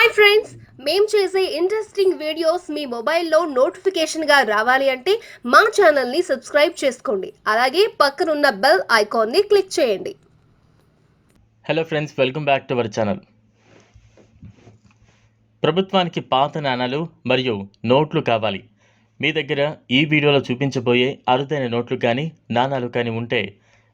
Hi friends మేము చేసే interesting videos మీ మొబైల్లో నోటిఫికేషన్గా రావాలి అంటే మా ఛానల్ని సబ్స్క్రైబ్ చేసుకోండి. అలాగే పక్కనున్న బెల్ ఐకాన్ని క్లిక్ చేయండి. Hello friends welcome back to our channel ప్రభుత్వానికి పాత నాణాలు మరియు నోట్లు కావాలి. మీ దగ్గర ఈ వీడియోలో చూపించబోయే అరుదైన నోట్లు కానీ నాణాలు కానీ ఉంటే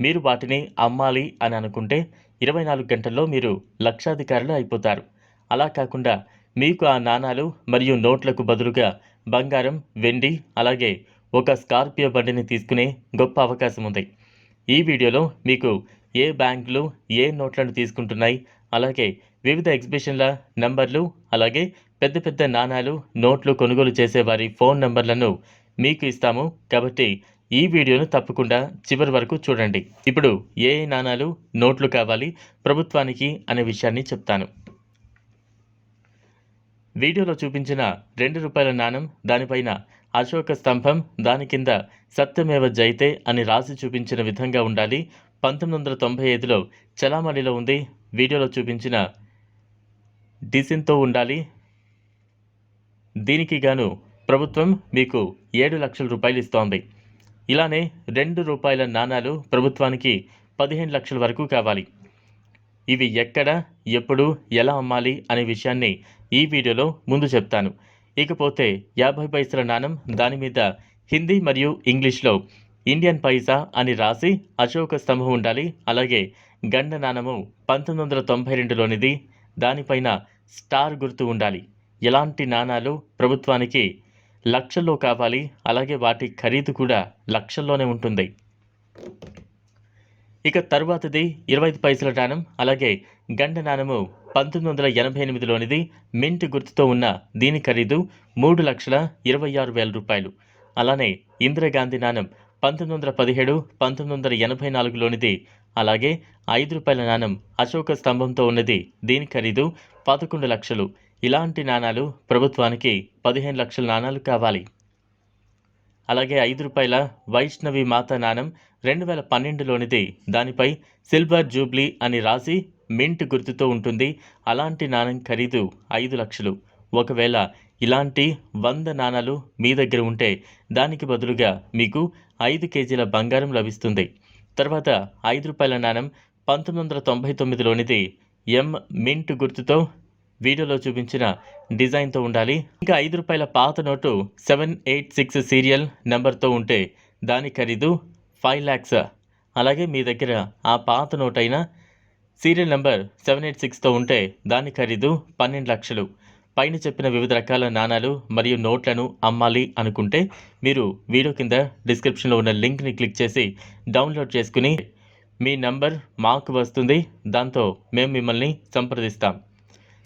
మీరు వాటిని అమ్మాలి అని అనుకుంటే ఇరవై నాలుగు గంటల్లో మీరు లక్షాధికారులు అయిపోతారు. అలా కాకుండా మీకు ఆ నాణాలు మరియు నోట్లకు బదులుగా బంగారం వెండి అలాగే ఒక స్కార్పియో బండిని తీసుకునే గొప్ప అవకాశం ఉంది. ఈ వీడియోలో మీకు ఏ బ్యాంకులు ఏ నోట్లను తీసుకుంటున్నాయి అలాగే వివిధ ఎగ్జిబిషన్ల నంబర్లు అలాగే పెద్ద పెద్ద నాణాలు నోట్లు కొనుగోలు చేసే వారి ఫోన్ నంబర్లను మీకు ఇస్తాము. కాబట్టి ఈ వీడియోను తప్పకుండా చివరి వరకు చూడండి. ఇప్పుడు ఏ నాణాలు నోట్లు కావాలి ప్రభుత్వానికి అనే విషయాన్ని చెప్తాను. వీడియోలో చూపించిన రెండు రూపాయల నాణం దానిపైన అశోక స్తంభం దాని కింద సత్యమేవ జైతే అని రాసి చూపించిన విధంగా ఉండాలి. పంతొమ్మిది వందల తొంభై ఐదులో చలామణిలో ఉంది. వీడియోలో చూపించిన డిసిన్తో ఉండాలి. దీనికి గాను ప్రభుత్వం మీకు ఏడు లక్షల రూపాయలు ఇస్తోంది. ఇలానే రెండు రూపాయల నాణాలు ప్రభుత్వానికి పదిహేను లక్షల వరకు కావాలి. ఇవి ఎక్కడ ఎప్పుడు ఎలా అమ్మాలి అనే విషయాన్ని ఈ వీడియోలో ముందు చెప్తాను. ఇకపోతే యాభై పైసల నాణం దాని మీద హిందీ మరియు ఇంగ్లీష్లో ఇండియన్ పైసా అని రాసి అశోక స్తంభం ఉండాలి. అలాగే గండ నాణము పంతొమ్మిది వందల తొంభై రెండులోనిది దానిపైన స్టార్ గుర్తు ఉండాలి. ఎలాంటి నాణాలు ప్రభుత్వానికి లక్షల్లో కావాలి. అలాగే వాటి ఖరీదు కూడా లక్షల్లోనే ఉంటుంది. ఇక తరువాతది ఇరవై ఐదు పైసల నాణం అలాగే గండ నాణము పంతొమ్మిది వందల ఎనభై ఎనిమిదిలోనిది మింట్ గుర్తుతో ఉన్న దీని ఖరీదు మూడు లక్షల ఇరవై ఆరు వేల రూపాయలు. అలానే ఇందిరాగాంధీ నాణం పంతొమ్మిది వందల పదిహేడు పంతొమ్మిది వందల ఎనభై నాలుగులోనిది అలాగే ఐదు రూపాయల నాణం అశోక స్తంభంతో ఉన్నది దీని ఖరీదు పదకొండు లక్షలు. ఇలాంటి నాణాలు ప్రభుత్వానికి పదిహేను లక్షల నాణాలు కావాలి. అలాగే ఐదు రూపాయల వైష్ణవి మాత నాణం రెండు వేల పన్నెండులోనిది. దానిపై సిల్వర్ జూబ్లీ అని రాసి మింట్ గుర్తుతో ఉంటుంది. అలాంటి నాణం ఖరీదు ఐదు లక్షలు. ఒకవేళ ఇలాంటి వంద నాణాలు మీ దగ్గర ఉంటే దానికి బదులుగా మీకు ఐదు కేజీల బంగారం లభిస్తుంది. తర్వాత ఐదు రూపాయల నాణం పంతొమ్మిది వందల తొంభై తొమ్మిదిలోనిది. ఎం మింట్ గుర్తుతో వీడియోలో చూపించిన డిజైన్తో ఉండాలి. ఇంకా ఐదు రూపాయల పాత note seven eight six serial నెంబర్తో ఉంటే దాని ఖరీదు ఫైవ్ ల్యాక్స్ అలాగే మీ దగ్గర ఆ పాత నోట్ అయిన సీరియల్ నెంబర్ సెవెన్ ఎయిట్ సిక్స్తో ఉంటే దాని ఖరీదు పన్నెండు లక్షలు. పైన చెప్పిన వివిధ రకాల నాణాలు మరియు నోట్లను అమ్మాలి అనుకుంటే మీరు వీడియో కింద డిస్క్రిప్షన్లో ఉన్న లింక్ని క్లిక్ చేసి డౌన్లోడ్ చేసుకుని మీ నంబర్ మాకు వస్తుంది. దాంతో మేము మిమ్మల్ని సంప్రదిస్తాం.